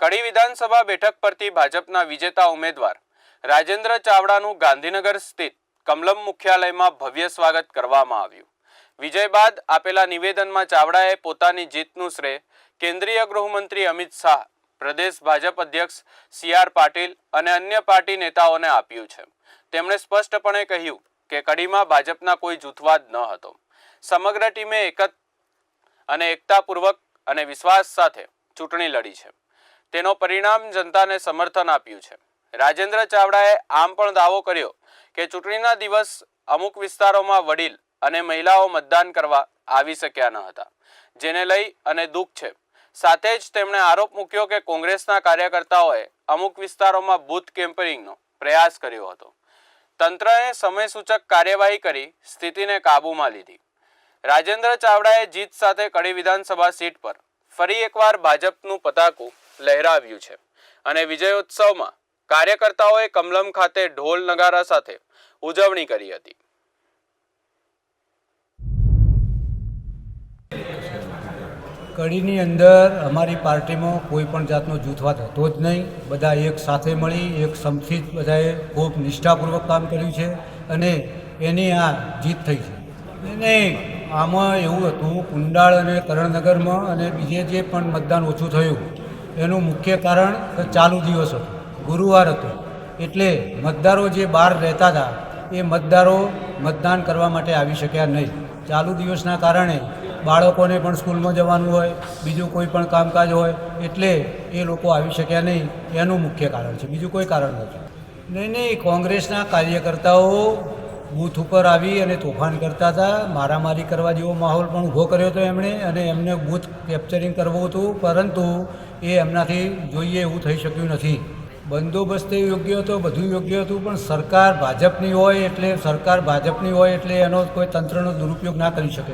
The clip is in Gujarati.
કડી વિધાનસભા બેઠક પરથી ભાજપના વિજેતા ઉમેદવાર રાજેન્દ્ર ચાવડાનું ગાંધીનગર સ્થિત કમલમ મુખ્યાલયમાં ભવ્ય સ્વાગત કરવામાં આવ્યું. વિજય બાદ આપેલા નિવેદનમાં ચાવડાએ પોતાની જીતનું શ્રેય કેન્દ્રીય ગૃહમંત્રી અમિત શાહ, પ્રદેશ ભાજપ અધ્યક્ષ સી આર પાટીલ અને અન્ય પાર્ટી નેતાઓને આપ્યું છે. તેમણે સ્પષ્ટપણે કહ્યું કે કડીમાં ભાજપના કોઈ જૂથવાદ ન હતો. સમગ્ર ટીમે એકત અને એકતાપૂર્વક અને વિશ્વાસ સાથે ચૂંટણી લડી છે. તેનો પરિણામ જનતાને સમર્થન આપ્યું છે. રાજેન્દ્ર ચાવડાએ આમ પણ દાવો કર્યો કે ચૂંટણીના દિવસ અમુક વિસ્તારોમાં વડીલ અને મહિલાઓ મતદાન કરવા આવી શક્યા ન હતા, જેને લઈ અને દુઃખ છે. સાથે જ તેમણે આરોપ મૂક્યો કે કોંગ્રેસના કાર્યકર્તાઓએ અમુક વિસ્તારોમાં બૂથ કેમ્પરિંગનો પ્રયાસ કર્યો હતો. તંત્રએ સમયસૂચક કાર્યવાહી કરી સ્થિતિને કાબૂમાં લીધી. રાજેન્દ્ર ચાવડાએ જીત સાથે કડી વિધાનસભા સીટ પર ફરી એકવાર ભાજપનું પતાકું લહેરાવ્યું છે. અને વિજયોત્સવમાં કાર્યકર્તાઓએ કમલમ ખાતે ઢોલ નગારા સાથે ઉજવણી કરી હતી. કડીની અંદર અમારી પાર્ટીમાં કોઈ પણ જાતનો જૂથવાદ હતો જ નહીં. બધા એક સાથે મળી, એક સમથી જ બધાએ ખૂબ નિષ્ઠાપૂર્વક કામ કર્યું છે અને એની આ જીત થઈ છે. અને આમાં એવું હતું, કુંડાળ અને કરણનગરમાં અને બીજે જે પણ મતદાન ઓછું થયું એનું મુખ્ય કારણ ચાલુ દિવસ હતો, ગુરુવાર હતો. એટલે મતદારો જે બહાર રહેતા હતા, એ મતદારો મતદાન કરવા માટે આવી શક્યા નહીં. ચાલુ દિવસના કારણે બાળકોને પણ સ્કૂલમાં જવાનું હોય, બીજું કોઈ પણ કામકાજ હોય, એટલે એ લોકો આવી શક્યા નહીં. એનું મુખ્ય કારણ છે. બીજું કોઈ કારણ નથી. નહીં નહીં, કોંગ્રેસના કાર્યકર્તાઓ બૂથ ઉપર આવી અને તોફાન કરતા હતા. મારામારી કરવા જેવો માહોલ પણ ઊભો કર્યો હતો એમણે અને એમને બૂથ કેપ્ચરિંગ કરવું હતું. પરંતુ એ એમનાથી જોઈએ એવું થઈ શક્યું નથી. બંદોબસ્ત યોગ્ય હતો, બધું યોગ્ય હતું, પણ સરકાર ભાજપની હોય એટલે, સરકાર ભાજપની હોય એટલે એનો કોઈ તંત્રનો દુરુપયોગ ના કરી શકે